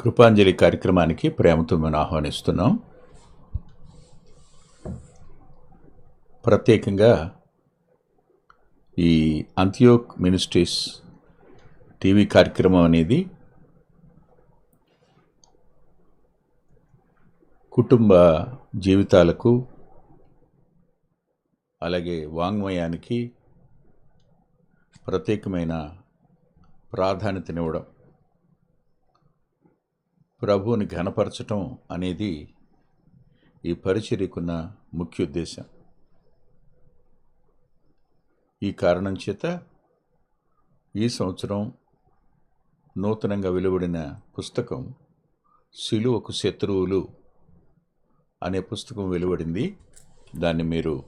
కృపాంజలి కార్యక్రమానికి ప్రేమతో మేము ఆహ్వానిస్తున్నాం. ప్రత్యేకంగా ఈ అంత్యోక్ మినిస్ట్రీస్ టీవీ కార్యక్రమం అనేది కుటుంబ జీవితాలకు అలాగే వాంగ్మయానికి ప్రత్యేకమైన ప్రాధాన్యతనివ్వడం. ప్రభువుని ఘనపరచటం అనేది ఈ పరిచర్యకున్న ముఖ్య ఉద్దేశం. ఈ కారణం చేత ఈ సంవత్సరం నూతనంగా వెలువడిన పుస్తకం సిలువకు శత్రువులు అనే పుస్తకం వెలువడింది. దాన్ని మీరు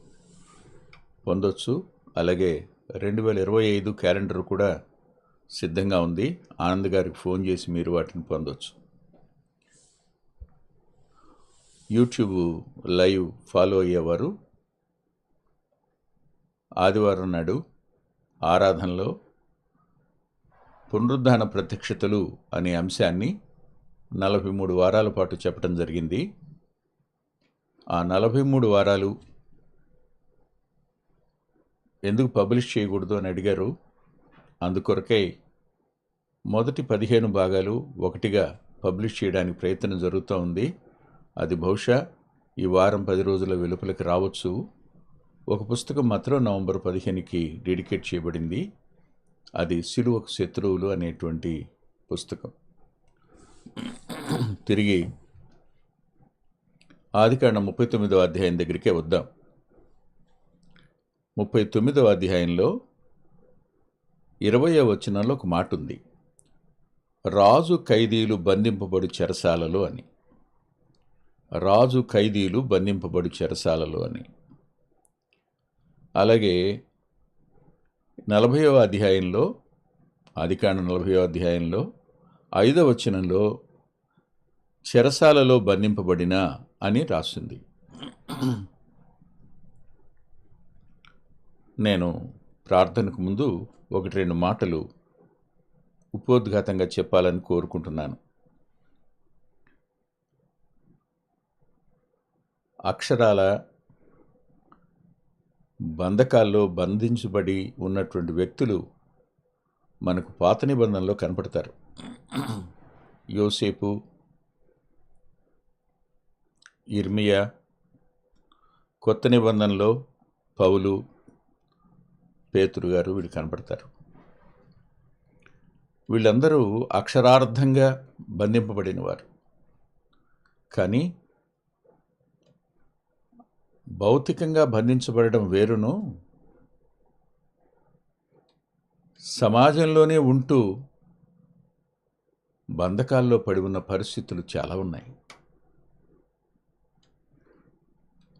పొందొచ్చు. అలాగే రెండు వేల ఇరవై ఐదు క్యాలెండర్ కూడా సిద్ధంగా ఉంది. ఆనంద్ గారికి ఫోన్ చేసి మీరు వాటిని పొందొచ్చు. యూట్యూబ్ లైవ్ ఫాలో అయ్యేవారు. ఆదివారం నాడు ఆరాధనలో పునరుద్ధాన ప్రత్యక్షతలు అనే అంశాన్ని నలభై మూడు వారాల పాటు చెప్పడం జరిగింది. ఆ నలభై మూడు వారాలు ఎందుకు పబ్లిష్ చేయకూడదు అని అడిగారు. అందుకొరకై మొదటి పదిహేను భాగాలు ఒకటిగా పబ్లిష్ చేయడానికి ప్రయత్నం జరుగుతూ ఉంది. అది బహుశా ఈ వారం పది రోజుల వెలుపలికి రావచ్చు. ఒక పుస్తకం మాత్రం నవంబర్ పదిహేనుకి డెడికేట్ చేయబడింది. అది సిలువకు శత్రువులు అనేటువంటి పుస్తకం. తిరిగి ఆదికాండ ముప్పై తొమ్మిదవ అధ్యాయం దగ్గరికే వద్దాం. ముప్పై తొమ్మిదవ అధ్యాయంలో ఇరవయో వచనంలో ఒక మాట ఉంది రాజు ఖైదీలు బంధింపబడు చెరసాలలో అని. రాజు ఖైదీలు బంధింపబడు చెరసాలలో అని. అలాగే నలభైవ అధ్యాయంలో ఆదికాండ నలభైవ అధ్యాయంలో ఐదవ వచనంలో చెరసాలలో బంధింపబడిన అని రాస్తుంది నేను ప్రార్థనకు ముందు ఒకటి రెండు మాటలు ఉపోద్ఘాతంగా చెప్పాలని కోరుకుంటున్నాను. అక్షరాల బంధకాల్లో బంధించబడి ఉన్నటువంటి వ్యక్తులు మనకు పాత నిబంధనలో కనపడతారు. యోసేపు ఇర్మియా కొత్త నిబంధనలో పౌలు పేతురు గారు వీళ్ళు కనపడతారు. వీళ్ళందరూ అక్షరార్థంగా బంధింపబడిన వారు కానీ భౌతికంగా బంధించబడడం వేరును సమాజంలోనే ఉంటూ బంధకాల్లో పడి ఉన్న పరిస్థితులు చాలా ఉన్నాయి.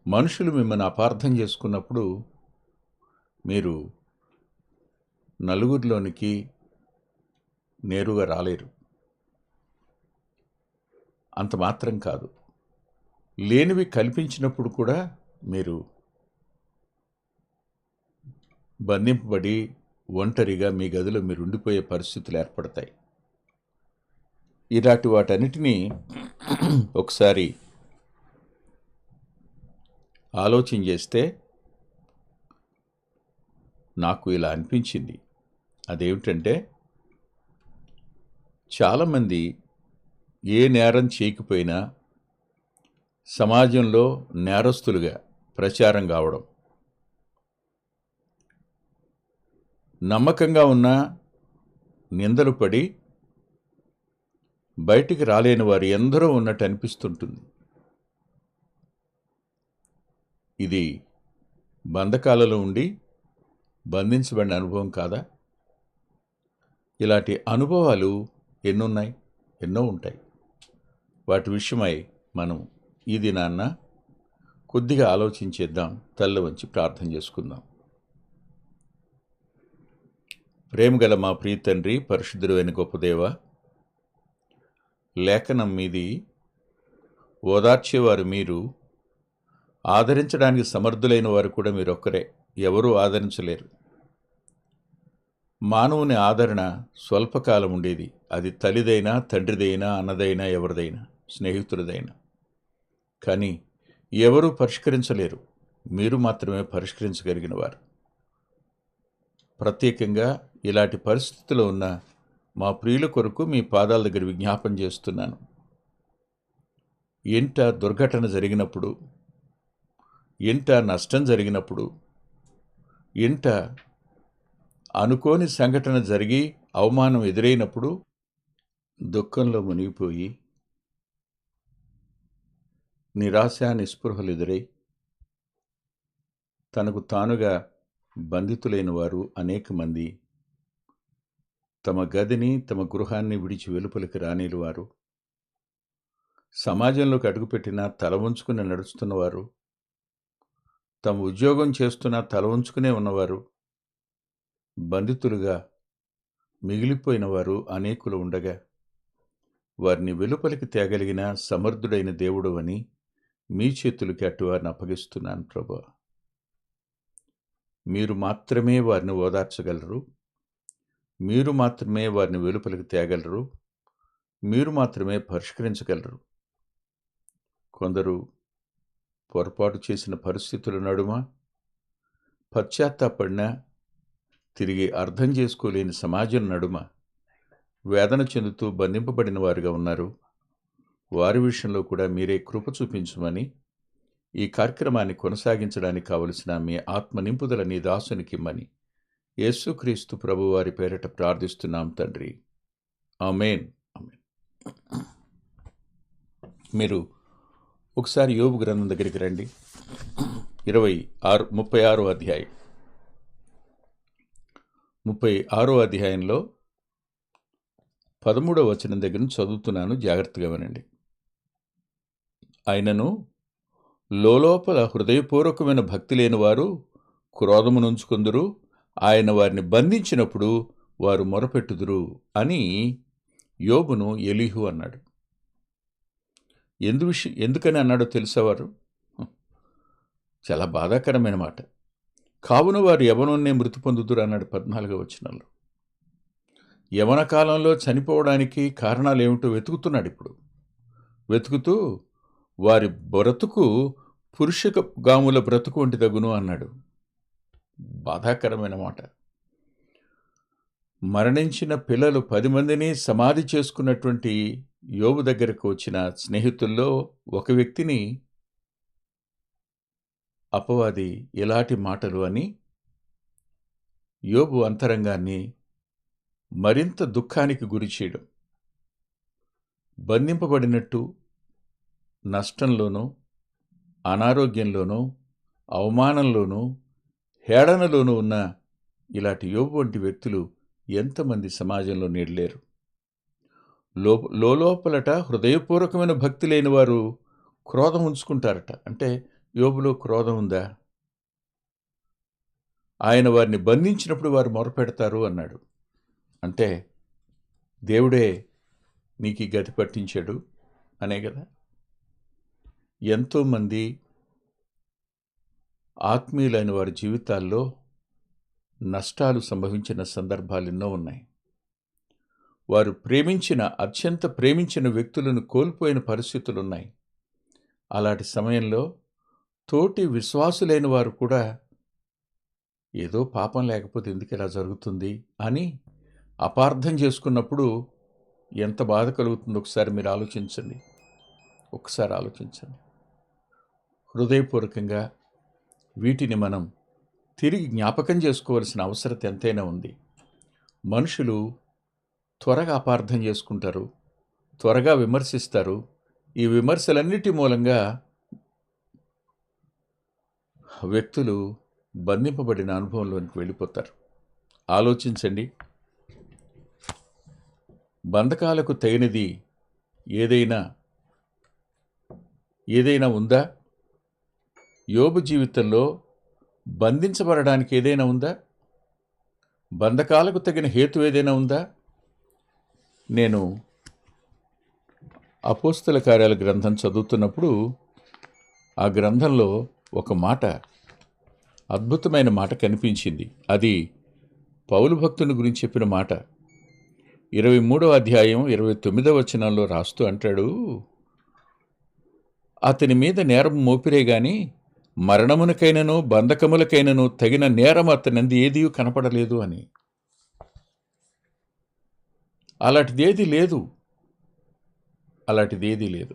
మనుషులు మిమ్మల్ని అపార్థం చేసుకున్నప్పుడు మీరు నలుగురిలోనికి నేరుగా రాలేరు. అంత మాత్రం కాదు. లేనివి కల్పించినప్పుడు కూడా మీరు బంధింపబడి ఒంటరిగా మీ గదిలో మీరు ఉండిపోయే పరిస్థితులు ఏర్పడతాయి. ఇలాంటి వాటన్నిటినీ ఒకసారి ఆలోచన చేస్తే నాకు ఇలా అనిపించింది. అదేమిటంటే చాలామంది ఏ నేరం చేయకపోయినా సమాజంలో నేరస్తులుగా ప్రచారం కావడం. నమ్మకంగా ఉన్న నిందలు పడి బయటికి రాలేని వారు ఎందరో ఉన్నట్టు అనిపిస్తుంటుంది. ఇది బంధకాలలో ఉండి బంధించబడిన అనుభవం కాదా? ఇలాంటి అనుభవాలు ఎన్నున్నాయి? ఎన్నో ఉంటాయి. వాటి విషయమై మనం ఈ దినాన్న కొద్దిగా ఆలోచించేద్దాం తల్ల వంచి ప్రార్థన చేసుకుందాం. ప్రేమగల మా ప్రియ తండ్రి పరిశుద్ధుడైన గొప్పదేవ లేఖనం మీది ఓదార్చేవారు మీరు ఆదరించడానికి సమర్థులైన వారు కూడా మీరు ఒక్కరే ఎవరూ ఆదరించలేరు. మానవుని ఆదరణ స్వల్పకాలం ఉండేది. అది తల్లిదైనా తండ్రిదైనా అన్నదైనా ఎవరిదైనా స్నేహితుడిదైనా. కానీ ఎవరూ పరిష్కరించలేరు. మీరు మాత్రమే పరిష్కరించగలిగిన వారు ప్రత్యేకంగా ఇలాంటి పరిస్థితిలో ఉన్న మా ప్రియుల కొరకు మీ పాదాల దగ్గర విజ్ఞాపన చేస్తున్నాను. ఇంట దుర్ఘటన జరిగినప్పుడు ఇంట నష్టం జరిగినప్పుడు ఇంట అనుకోని సంఘటన జరిగి అవమానం ఎదురైనప్పుడు దుఃఖంలో మునిగిపోయి నిరాశ నిస్పృహలు ఎదురై తనకు తానుగా బంధితులైన వారు అనేక మంది తమ గదిని తమ గృహాన్ని విడిచి వెలుపలికి రానిలు వారు సమాజంలోకి అడుగుపెట్టిన తల ఉంచుకుని నడుస్తున్నవారు. తమ ఉద్యోగం చేస్తున్న తల ఉంచుకునే ఉన్నవారు. బంధితులుగా మిగిలిపోయిన వారు అనేకులు ఉండగా వారిని వెలుపలికి తేగలిగిన సమర్థుడైన దేవుడు అని మీ చేతులకి అటువారిని అప్పగిస్తున్నాను ప్రభా. మీరు మాత్రమే వారిని ఓదార్చగలరు. మీరు మాత్రమే వారిని వెలుపలికి తేగలరు. మీరు మాత్రమే పరిష్కరించగలరు. కొందరు పొరపాటు చేసిన పరిస్థితుల నడుమ పశ్చాత్తాపడినా తిరిగి అర్థం చేసుకోలేని సమాజం నడుమ వేదన చెందుతూ బంధింపబడిన వారుగా ఉన్నారు. వారి విషయంలో కూడా మీరే కృప చూపించమని ఈ కార్యక్రమాన్ని కొనసాగించడానికి కావలసిన మీ ఆత్మ నింపుదల నీ దాసునికిమ్మని యేసుక్రీస్తు ప్రభువారి పేరట ప్రార్థిస్తున్నాం తండ్రి. Amen amen. మీరు ఒకసారి యోగు గ్రంథం దగ్గరికి రండి. ఇరవై ఆరు ముప్పై ఆరో అధ్యాయం. ముప్పై ఆరో అధ్యాయంలో పదమూడవ వచనం దగ్గర చదువుతున్నాను. జాగ్రత్తగా వినండి. ఆయనను లోలోపల హృదయపూర్వకమైన భక్తి లేనివారు క్రోధమునుంచుకుందురు ఆయన వారిని బంధించినప్పుడు వారు మొరపెట్టుదురు అని యోబును ఎలీహు అన్నాడు. ఎందు విషయం ఎందుకని అన్నాడో తెలిసేవారు చాలా బాధాకరమైన మాట. కావున వారు యవనున్నే మృతి పొందుదురు అన్నాడు పద్నాలుగో వచనంలో. యవన కాలంలో చనిపోవడానికి కారణాలు ఏమిటో వెతుకుతున్నాడు ఇప్పుడు. వెతుకుతూ వారి బ్రతుకు పురుష గాముల బ్రతుకు వంటి తగును అన్నాడు. బాధాకరమైన మాట. మరణించిన పిల్లలు పది మందిని సమాధి చేసుకున్నటువంటి యోబు దగ్గరకు వచ్చిన స్నేహితుల్లో ఒక వ్యక్తిని అపవాది ఇలాంటి మాటలు అని యోబు అంతరంగాన్ని మరింత దుఃఖానికి గురి చేయడం బంధింపబడినట్టు నష్టంలోనూ అనారోగ్యంలోనూ అవమానంలోనూ హేళనలోనూ ఉన్న ఇలాంటి యోబు వంటి వ్యక్తులు ఎంతమంది సమాజంలో నేడలేరు. లో లోపలట హృదయపూర్వకమైన భక్తి లేని వారు క్రోధం ఉంచుకుంటారట. అంటే యోబులో క్రోధం ఉందా? ఆయన వారిని బంధించినప్పుడు వారు మొరపెడతారు అన్నాడు. అంటే దేవుడే నీకు గతి పట్టించాడు అనే కదా? ఎంతోమంది ఆత్మీయులైన వారి జీవితాల్లో నష్టాలు సంభవించిన సందర్భాలు ఎన్నో ఉన్నాయి. వారు ప్రేమించిన అత్యంత ప్రేమించిన వ్యక్తులను కోల్పోయిన పరిస్థితులు ఉన్నాయి. అలాంటి సమయంలో తోటి విశ్వాసులైన వారు కూడా ఏదో పాపం లేకపోతే ఎందుకు ఇలా జరుగుతుంది అని అపార్థం చేసుకున్నప్పుడు ఎంత బాధ కలుగుతుందో ఒకసారి మీరు ఆలోచించండి. ఒకసారి ఆలోచించండి. హృదయపూర్వకంగా వీటిని మనం తిరిగి జ్ఞాపకం చేసుకోవాల్సిన అవసరత ఎంతైనా ఉంది. మనుషులు త్వరగా అపార్థం చేసుకుంటారు త్వరగా విమర్శిస్తారు. ఈ విమర్శలన్నిటి మూలంగా వ్యక్తులు బంధింపబడిన అనుభవంలోనికి వెళ్ళిపోతారు. ఆలోచించండి. బంధకాలకు తగినది ఏదైనా ఏదైనా ఉందా? యోబు జీవితంలో బంధించబడడానికి ఏదైనా ఉందా? బంధకాలకు తగిన హేతు ఏదైనా ఉందా? నేను అపోస్తల కార్యాల గ్రంథం చదువుతున్నప్పుడు ఆ గ్రంథంలో ఒక మాట అద్భుతమైన మాట కనిపించింది. అది పౌలు భక్తుని గురించి చెప్పిన మాట. ఇరవై మూడవ అధ్యాయం ఇరవై తొమ్మిదవ వచనంలో రాస్తూ అంటాడు అతని మీద నేరం మోపిరే కానీ మరణమునకైనను బంధకములకైనను తగిన నేరం అతనంది ఏదీ కనపడలేదు అని. అలాంటిది ఏది లేదు. అలాంటిది లేదు.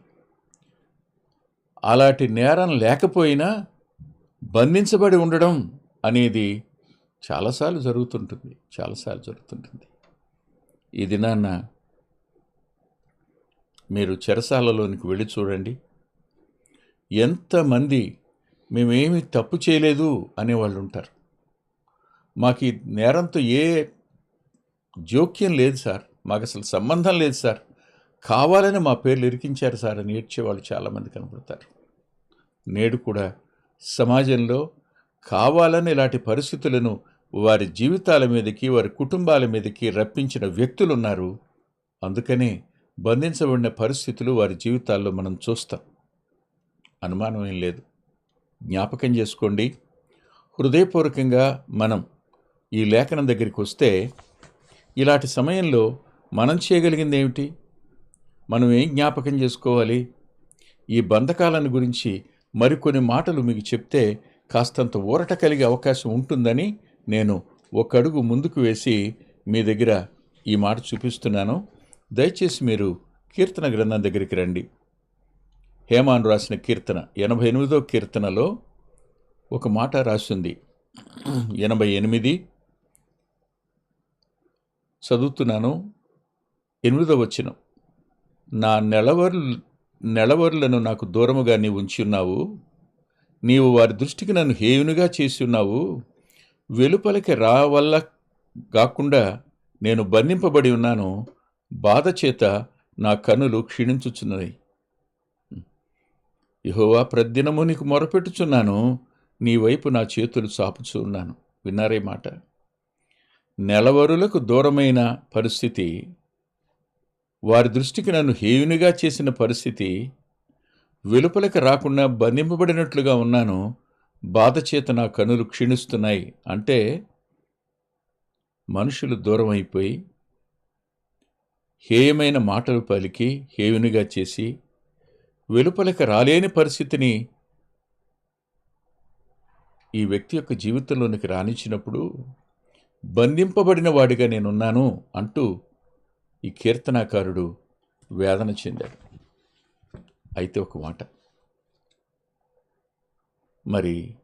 అలాంటి నేరం లేకపోయినా బంధించబడి ఉండడం అనేది చాలాసార్లు జరుగుతుంటుంది. చాలాసార్లు జరుగుతుంటుంది. ఈ దినాన్న మీరు చెరసాలలోనికి వెళ్ళి చూడండి. ఎంతమంది మేమేమి తప్పు చేయలేదు అనేవాళ్ళు ఉంటారు. మాకు ఈ నేరంతో ఏ జోక్యం లేదు సార్. మాకు అసలు సంబంధం లేదు సార్. కావాలని మా పేర్లు ఇరికించారు సార్ అని ఏడ్చేవాళ్ళు చాలామంది కనపడతారు నేడు కూడా సమాజంలో కావాలని ఇలాంటి పరిస్థితులను వారి జీవితాల మీదకి వారి కుటుంబాల మీదకి రప్పించిన వ్యక్తులు ఉన్నారు. అందుకనే బంధించబడిన పరిస్థితులు వారి జీవితాల్లో మనం చూస్తాం. అనుమానం ఏం లేదు. జ్ఞాపకం చేసుకోండి. హృదయపూర్వకంగా మనం ఈ లేఖనం దగ్గరికి వస్తే ఇలాంటి సమయంలో మనం చేయగలిగింది ఏమిటి మనం ఏం జ్ఞాపకం చేసుకోవాలి? ఈ బంధకాలను గురించి మరికొన్ని మాటలు మీకు చెప్తే కాస్తంత ఊరట కలిగే అవకాశం ఉంటుందని నేను ఒక అడుగు ముందుకు వేసి మీ దగ్గర ఈ మాట చూపిస్తున్నాను. దయచేసి మీరు కీర్తన గ్రంథం దగ్గరికి రండి. హేమాను రాసిన కీర్తన ఎనభై ఎనిమిదో కీర్తనలో ఒక మాట రాసింది. ఎనభై ఎనిమిది చదువుతున్నాను ఎనిమిదో వచ్చిన నా నెలవరు నెలవరులను నాకు దూరముగా నీవు ఉంచి ఉన్నావు నీవు వారి దృష్టికి నన్ను హేయునిగా చేసి ఉన్నావు వెలుపలికి రా వల్ల కాకుండా నేను బంధింపబడి ఉన్నాను. బాధ చేత నా కన్నులు క్షీణించుచున్నవి. యహోవా ప్రతిదినము నీకు మొరపెట్టుచున్నాను. నీ వైపు నా చేతులు చాపుచూ ఉన్నాను. విన్నారే మాట? నెలవరులకు దూరమైన పరిస్థితి వారి దృష్టికి నన్ను హేయునిగా చేసిన పరిస్థితి వెలుపలకి రాకుండా బంధింపబడినట్లుగా ఉన్నాను. బాధ చేత నా కనులు క్షీణిస్తున్నాయి. అంటే మనుషులు దూరం అయిపోయి హేయమైన మాటలు పలికి హేయునిగా చేసి వెలుపలికి రాలేని పరిస్థితిని ఈ వ్యక్తి యొక్క జీవితంలోనికి రాణించినప్పుడు బంధింపబడిన వాడిగా నేనున్నాను అంటూ ఈ కీర్తనాకారుడు వేదన చెందాడు. అయితే ఒక మాట. మరి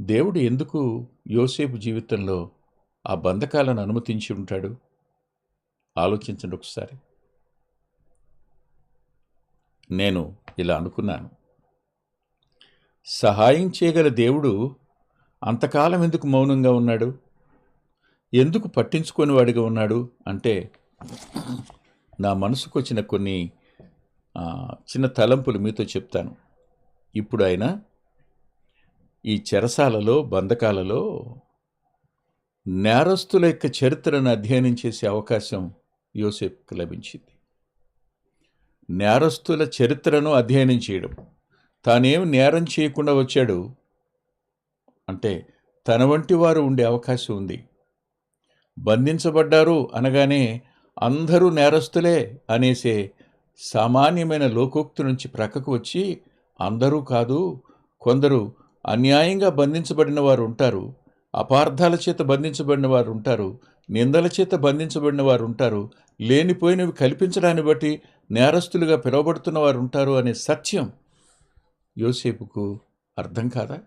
దేవుడు ఎందుకు యోసేపు జీవితంలో ఆ బంధకాలను అనుమతించి ఉంటాడు? ఆలోచించండి ఒకసారి. నేను ఇలా అనుకున్నాను. సహాయం చేయగల దేవుడు అంతకాలం ఎందుకు మౌనంగా ఉన్నాడు? ఎందుకు పట్టించుకొని వాడిగా ఉన్నాడు? అంటే నా మనసుకు వచ్చిన కొన్ని చిన్న తలంపులు మీతో చెప్తాను. ఇప్పుడు ఆయన ఈ చెరసాలలో బంధకాలలో నేరస్తుల యొక్క చరిత్రను అధ్యయనం చేసే అవకాశం యోసేపుకు లభించింది. నేరస్తుల చరిత్రను అధ్యయనం చేయడం. తానేం నేరం చేయకుండా వచ్చాడు? అంటే తన వంటి వారు ఉండే అవకాశం ఉంది. బంధించబడ్డారు అనగానే అందరూ నేరస్తులే అనేసే సామాన్యమైన లోకోక్తి నుంచి ప్రక్కకు వచ్చి అందరూ కాదు కొందరు అన్యాయంగా బంధించబడిన వారు ఉంటారు. అపార్థాల చేత బంధించబడిన వారు ఉంటారు నిందల చేత బంధించబడిన వారు ఉంటారు లేనిపోయినవి కల్పించడాన్ని బట్టి నేరస్తులుగా పిలువబడుతున్న వారు ఉంటారు అనే సత్యం యోసేపుకు అర్థం కాదా?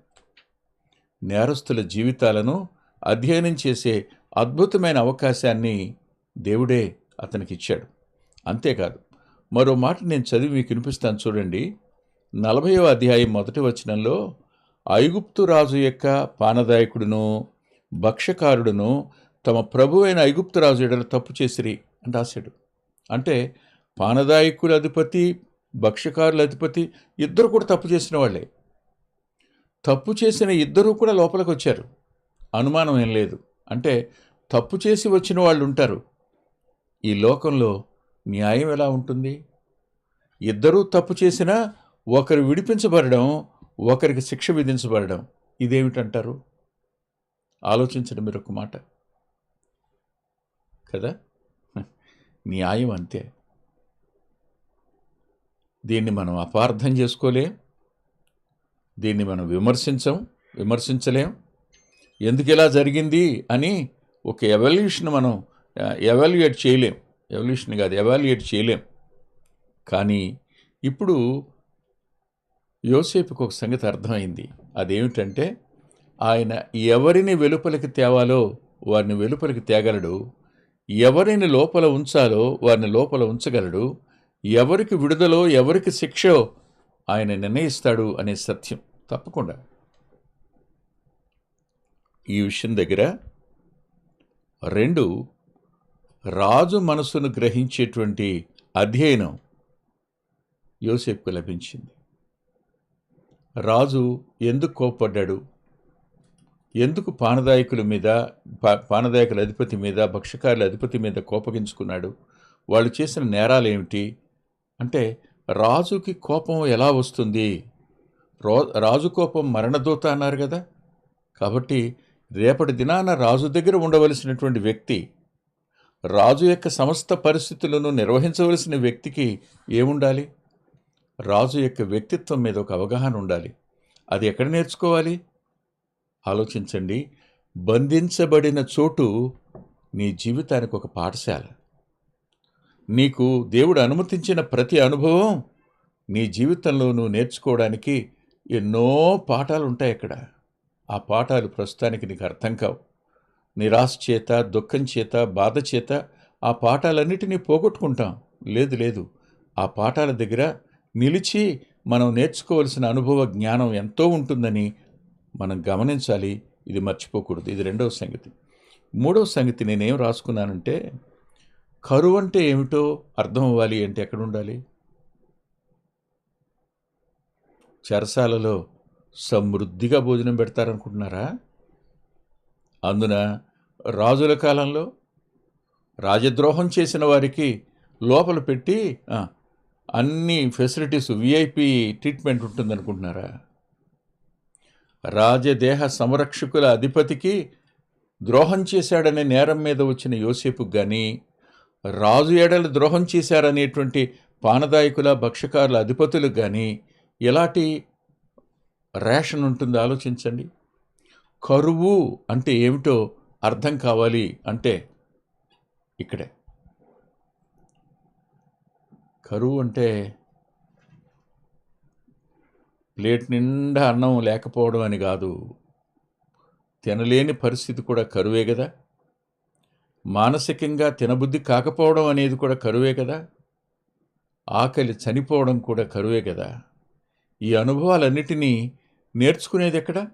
నేరస్తుల జీవితాలను అధ్యయనం చేసే అద్భుతమైన అవకాశాన్ని దేవుడే అతనికి ఇచ్చాడు అంతేకాదు మరో మాట నేను చదివి మీకు వినిపిస్తాను. చూడండి నలభైవ అధ్యాయం మొదటి వచనంలో ఐగుప్తు రాజు యొక్క పానదాయకుడును భక్ష్యకారుడును తమ ప్రభువైన అయిన ఐగుప్తు రాజు ఎడల తప్పు చేసిరి అని రాశాడు. అంటే పానదాయకుల అధిపతి భక్ష్యకారుల అధిపతి ఇద్దరు కూడా తప్పు చేసిన వాళ్ళే. తప్పు చేసిన ఇద్దరూ కూడా లోపలికి వచ్చారు. అనుమానం ఏం లేదు. అంటే తప్పు చేసి వచ్చిన వాళ్ళు ఉంటారు. ఈ లోకంలో న్యాయం ఎలా ఉంటుంది? ఇద్దరూ తప్పు చేసినా ఒకరు విడిపించబడడం ఒకరికి శిక్ష విధించబడడం ఇదేమిటంటారు? ఆలోచించడం మీరు ఒక మాట. కదా? న్యాయం అంతే. దీన్ని మనం అపార్థం చేసుకోలేం. దీన్ని మనం విమర్శించం విమర్శించలేం. ఎందుకు ఇలా జరిగింది అని ఒక ఎవల్యూషన్ మనం ఎవాల్యుయేట్ చేయలేం. ఎవల్యూషన్ కాదు ఎవాల్యుయేట్ చేయలేం. కానీ ఇప్పుడు యోసేపుకు ఒక సంగతి అర్థమైంది. అదేమిటంటే ఆయన ఎవరిని వెలుపలికి తేవాలో వారిని వెలుపలికి తేగలడు. ఎవరిని లోపల ఉంచాలో వారిని లోపల ఉంచగలడు. ఎవరికి విడుదలో ఎవరికి శిక్షో ఆయన నిర్ణయిస్తాడు అనే సత్యం. తప్పకుండా. ఈ విషయం దగ్గర రెండు రాజు మనసును గ్రహించేటువంటి అధ్యయనం యోసేపుకు లభించింది. రాజు ఎందుకు కోప్పడ్డాడు? ఎందుకు పానదాయకుల మీద పానదాయకుల అధిపతి మీద భక్ష్యకారుల అధిపతి మీద కోపగించుకున్నాడు? వాళ్ళు చేసిన నేరాలు ఏమిటి అంటే రాజుకి కోపం ఎలా వస్తుంది? రో రాజు కోపం మరణదూత అన్నారు కదా. కాబట్టి రేపటి దినాన రాజు దగ్గర ఉండవలసినటువంటి వ్యక్తి రాజు యొక్క సమస్త పరిస్థితులను నిర్వహించవలసిన వ్యక్తికి ఏముండాలి? రాజు యొక్క వ్యక్తిత్వం మీద ఒక అవగాహన ఉండాలి. అది ఎక్కడ నేర్చుకోవాలి? ఆలోచించండి. బంధించబడిన చోటు నీ జీవితానికి ఒక పాఠశాల. నీకు దేవుడు అనుమతించిన ప్రతి అనుభవం నీ జీవితంలో నువ్వు నేర్చుకోవడానికి ఎన్నో పాఠాలు ఉంటాయి అక్కడ. ఆ పాఠాలు ప్రస్తుతానికి నీకు అర్థం కావు. నిరాశ చేత దుఃఖం చేత బాధ చేత ఆ పాఠాలన్నిటినీ పోగొట్టుకుంటాం. లేదు లేదు. ఆ పాఠాల దగ్గర నిలిచి మనం నేర్చుకోవలసిన అనుభవ జ్ఞానం ఎంతో ఉంటుందని మనం గమనించాలి. ఇది మర్చిపోకూడదు. ఇది రెండవ సంగతి. మూడవ సంగతి నేనేం రాసుకున్నానంటే కరువు అంటే ఏమిటో అర్థం అవ్వాలి అంటే ఎక్కడ ఉండాలి? చెరసాలలో సమృద్ధిగా భోజనం పెడతారనుకుంటున్నారా? అందున రాజుల కాలంలో రాజద్రోహం చేసిన వారికి లోపల పెట్టి అన్ని ఫెసిలిటీస్ విఐపి ట్రీట్మెంట్ ఉంటుందనుకుంటున్నారా? రాజదేహ సంరక్షకుల అధిపతికి ద్రోహం చేశాడనే నేరం మీద వచ్చిన యోసేపు కానీ రాజు ఏడలు ద్రోహం చేశారనేటువంటి పానదాయకుల భక్ష్యకారుల అధిపతులకు కానీ ఎలాంటి రేషన్ ఉంటుందో ఆలోచించండి. కరువు అంటే ఏమిటో అర్థం కావాలి అంటే ఇక్కడే. కరువు అంటే ప్లేట్ నిండా అన్నం లేకపోవడం అని కాదు. తినలేని పరిస్థితి కూడా కరువే కదా. మానసికంగా తినబుద్ధి కాకపోవడం అనేది కూడా కరువే కదా. ఆకలి చనిపోవడం కూడా కరువే కదా. ఈ అనుభవాలన్నిటినీ నేర్చుకునేది ఎక్కడ?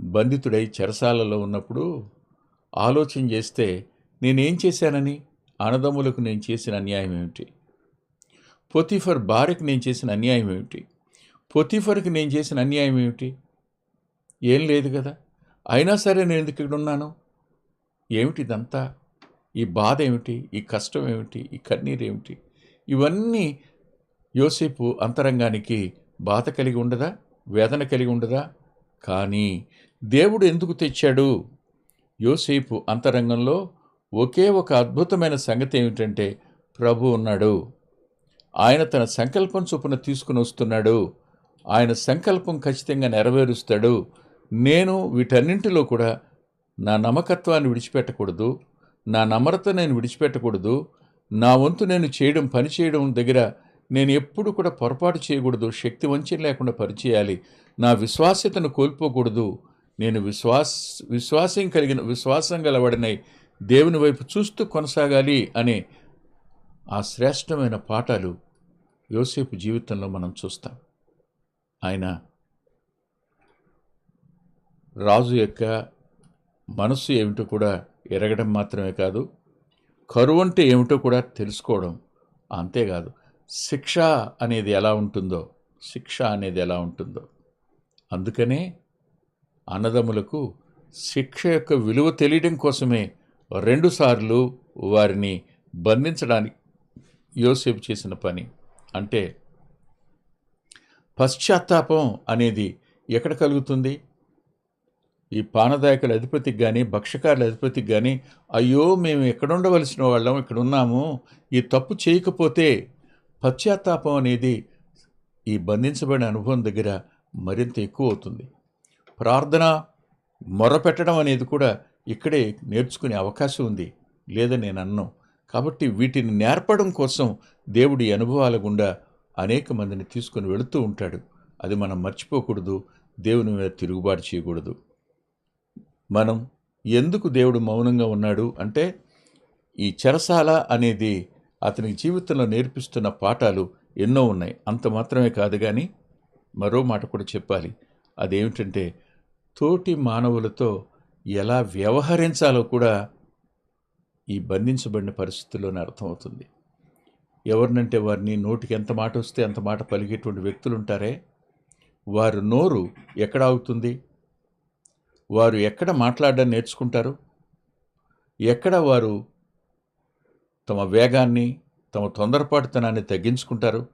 బంధితుడై చెరసాలలో ఉన్నప్పుడు ఆలోచన చేస్తే నేనేం చేశానని? అన్నదమ్ములకు నేను చేసిన అన్యాయం ఏమిటి? పొతిఫర్ భార్యకు నేను చేసిన అన్యాయం ఏమిటి? పొతిఫర్కి నేను చేసిన అన్యాయం ఏమిటి? ఏం లేదు కదా. అయినా సరే నేను ఎందుకు ఇక్కడ ఉన్నాను? ఏమిటి ఇదంతా? ఈ బాధ ఏమిటి? ఈ కష్టం ఏమిటి? ఈ కన్నీరు ఏమిటి? ఇవన్నీ యోసేపు అంతరంగానికి బాధ కలిగి ఉండదా? వేదన కలిగి ఉండదా? కానీ దేవుడు ఎందుకు తెచ్చాడు? యోసేపు అంతరంగంలో ఒకే ఒక అద్భుతమైన సంగతి ఏమిటంటే ప్రభు ఉన్నాడు. ఆయన తన సంకల్పం చొప్పున తీసుకుని వస్తున్నాడు. ఆయన సంకల్పం ఖచ్చితంగా నెరవేరుస్తాడు. నేను వీటన్నింటిలో కూడా నా నమ్మకత్వాన్ని విడిచిపెట్టకూడదు. నా నమ్రత నేను విడిచిపెట్టకూడదు. నా వంతు నేను చేయడం పని చేయడం దగ్గర నేను ఎప్పుడు కూడా పొరపాటు చేయకూడదు. శక్తి వంచన లేకుండా పనిచేయాలి నా విశ్వాస్యతను కోల్పోకూడదు. నేను విశ్వాస్ విశ్వాసం కలిగిన విశ్వాసం గలవాడినై దేవుని వైపు చూస్తూ కొనసాగాలి అనే ఆ శ్రేష్టమైన పాఠాలు యోసేపు జీవితంలో మనం చూస్తాం. ఆయన రాజు యొక్క మనస్సు ఏమిటో కూడా ఎరగడం మాత్రమే కాదు కరువు అంటే ఏమిటో కూడా తెలుసుకోవడం అంతేకాదు. శిక్ష అనేది ఎలా ఉంటుందో శిక్ష అనేది ఎలా ఉంటుందో. అందుకనే అన్నదమ్ములకు శిక్ష యొక్క విలువ తెలియడం కోసమే రెండుసార్లు వారిని బంధించడానికి యోసేపు చేసిన పని అంటే పశ్చాత్తాపం అనేది ఎక్కడ కలుగుతుంది? ఈ పానదాయకుల అధిపతికి కానీ భక్షకారుల అధిపతికి కానీ అయ్యో మేము ఎక్కడుండవలసిన వాళ్ళం ఇక్కడ ఉన్నాము ఈ తప్పు చేయకపోతే పశ్చాత్తాపం అనేది ఈ బంధించబడిన అనుభవం దగ్గర మరింత ఎక్కువ అవుతుంది. ప్రార్థన మొరపెట్టడం అనేది కూడా ఇక్కడే నేర్చుకునే అవకాశం ఉంది. లేదని నేను అన్నాను కాబట్టి వీటిని నేర్పడం కోసం దేవుడి అనుభవాల గుండా అనేక మందిని తీసుకొని వెళుతూ ఉంటాడు. అది మనం మర్చిపోకూడదు. దేవుని మీద తిరుగుబాటు చేయకూడదు. మనం ఎందుకు దేవుడు మౌనంగా ఉన్నాడు అంటే ఈ చెరసాల అనేది అతని జీవితంలో నేర్పిస్తున్న పాఠాలు ఎన్నో ఉన్నాయి. అంత మాత్రమే కాదు కానీ మరో మాట కూడా చెప్పాలి. అదేమిటంటే తోటి మానవులతో ఎలా వ్యవహరించాలో కూడా ఈ బంధించబడిన పరిస్థితుల్లోనే అర్థమవుతుంది. ఎవరినంటే వారిని నోటికి ఎంత మాట వస్తే అంత మాట పలిగేటువంటి వ్యక్తులు ఉంటారే? వారు నోరు ఎక్కడ ఆగుతుంది? వారు ఎక్కడ మాట్లాడడం నేర్చుకుంటారు? ఎక్కడ వారు తమ వేగాన్ని తమ తొందరపాటుతనాన్ని తగ్గించుకుంటారు?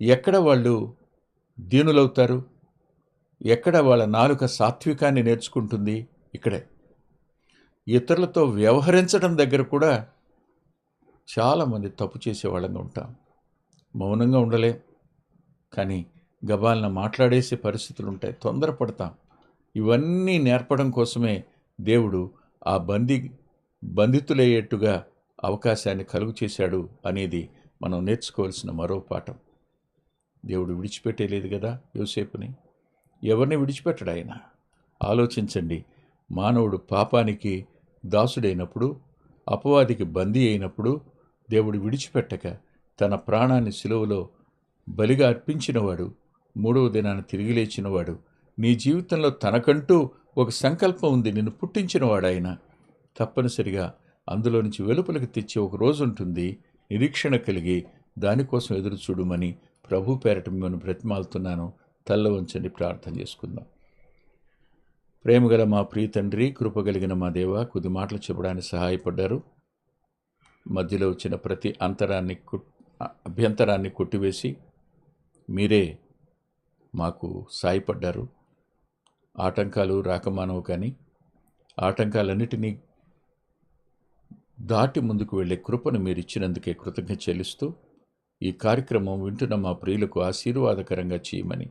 ఎక్కడ వాళ్ళు దీనులవుతారు? ఎక్కడ వాళ్ళ నాలుక సాత్వికాన్ని నేర్చుకుంటుంది? ఇక్కడే. ఇతరులతో వ్యవహరించడం దగ్గర కూడా చాలామంది తప్పు చేసే వాళ్ళంగా ఉంటాం. మౌనంగా ఉండలేం. కానీ గబాలన మాట్లాడేసే పరిస్థితులు ఉంటాయి. తొందరపడతాం. ఇవన్నీ నేర్పడం కోసమే దేవుడు ఆ బందీ బంధితులయ్యేట్టుగా అవకాశాన్ని కలుగు చేశాడు అనేది మనం నేర్చుకోవాల్సిన మరో పాఠం. దేవుడు విడిచిపెట్టేలేదు కదా యోసేపుని? ఎవరిని విడిచిపెట్టడు ఆయన? ఆలోచించండి. మానవుడు పాపానికి దాసుడైనప్పుడు అపవాదికి బందీ అయినప్పుడు దేవుడు విడిచిపెట్టక తన ప్రాణాన్ని సిలువలో బలిగా అర్పించినవాడు మూడవ దినాన్ని తిరిగి లేచినవాడు నీ జీవితంలో తనకంటూ ఒక సంకల్పం ఉంది నిన్ను పుట్టించినవాడాయన. తప్పనిసరిగా అందులో నుంచి వెలుపలికి తెచ్చే ఒక రోజు ఉంటుంది నిరీక్షణ కలిగి దానికోసం ఎదురు చూడమని ప్రభు పేరట మిమ్మల్ని బ్రతిమాలుతున్నాను. తల్ల ఉంచండి ప్రార్థన చేసుకుందాం. ప్రేమగల మా ప్రియతండ్రి కృపగలిగిన మా దేవ కొద్ది మాటలు చెప్పడానికి సహాయపడ్డారు. మధ్యలో వచ్చిన ప్రతి అంతరాన్ని అభ్యంతరాన్ని కొట్టివేసి మీరే మాకు సాయపడ్డారు. ఆటంకాలు రాకమానవు కానీ ఆటంకాలన్నిటినీ దాటి ముందుకు వెళ్ళే కృపను మీరు ఇచ్చినందుకే కృతజ్ఞత చెల్లిస్తూ ఈ కార్యక్రమం వింటున్న మా ప్రియులకు ఆశీర్వాదకరంగా చేయమని